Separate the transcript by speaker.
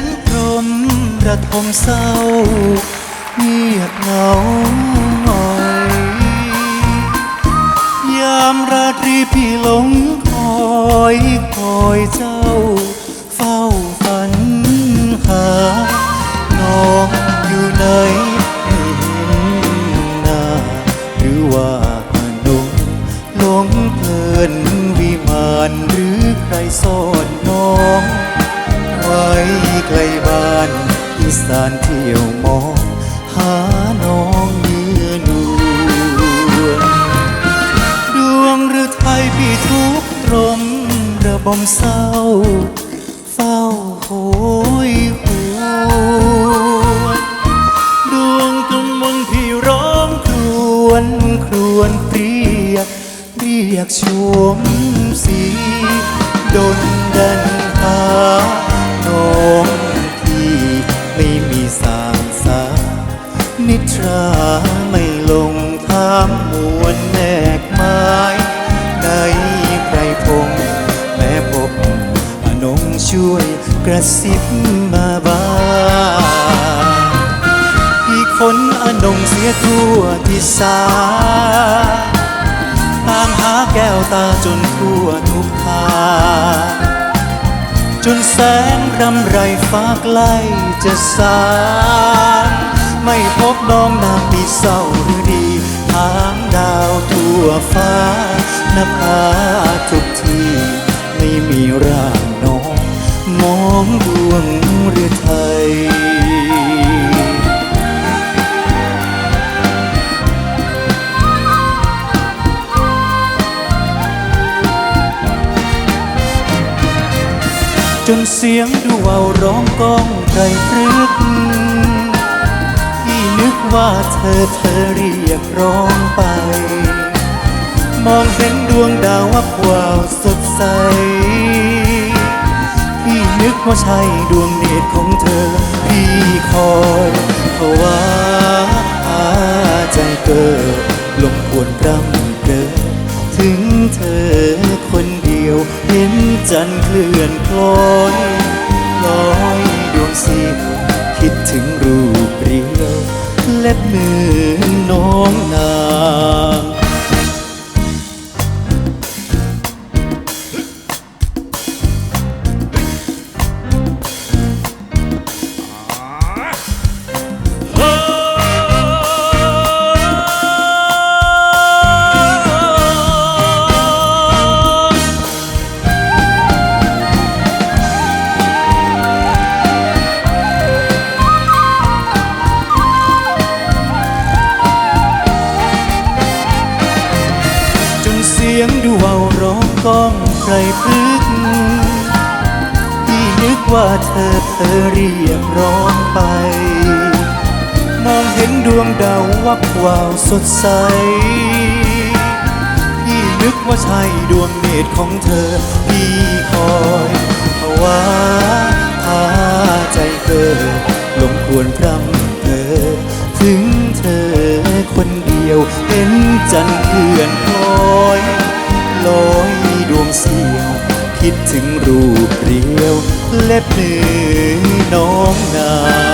Speaker 1: นกลมระทมเศร้า เงียบเหงาหงอย ยามราตรีพี่หลงคอยคอยเจ้า เฝ้าฝันหา น้องอยู่ไหนไม่เห็นหน้า หรือว่าพนุงหลงเพลินวิมานหรือใครซ่อนน้อง อีสานเที่ยวมอง หาน้องเยือนวนดวงหรือไทยพี่ทุกตรมระบมเศร้า เฝ้าโหยหวนดวงกำมลพี่ร้องครวญครวญเปรียก เรียกชมสีดนดันหาน้อง กระซิบมาบ้างพี่คนอนงเสียทั่วที่สาตามหาแก้วตาจนทั่วทุกทางจนแสงรำไรฟ้าใกล้จะสางไม่พบน้องนางปีเศร้าหรือดีทางดาวทั่วฟ้านภาทุกทีไม่มีร่าง น้องดวงหรือไทย จนเสียงดูเวาวร้องก้องไกรพรึกที่นึกว่าเธอเธอเรียกร้องไป มองเห็นดวงดาววับวาวสดใส นึกว่าใช่ดวงเนตรของเธอ พี่คอยเพราะว่าใจเกิดลงควรรำเกิดถึงเธอคนเดียว เห็นจันทร์เคลื่อนคล้อยลอยดวงเสียคิดถึงรูปเรียว เล็บมือน้อง ก้องใครพรึกพี่นึกว่าเธอเธอเรียกร้องไป มองเห็นดวงดาววับวาวสดใสพี่นึกว่าใช่ดวงเนตรของเธอพี่คอยภาวะพาใจเกิดลงควรพรำเธอ ถึงเธอคนเดียวเห็นจันทร์เคลื่อนคล้อย ลอยดวงเสียว คิดถึงรูปเรียว เล็บมือน้องนา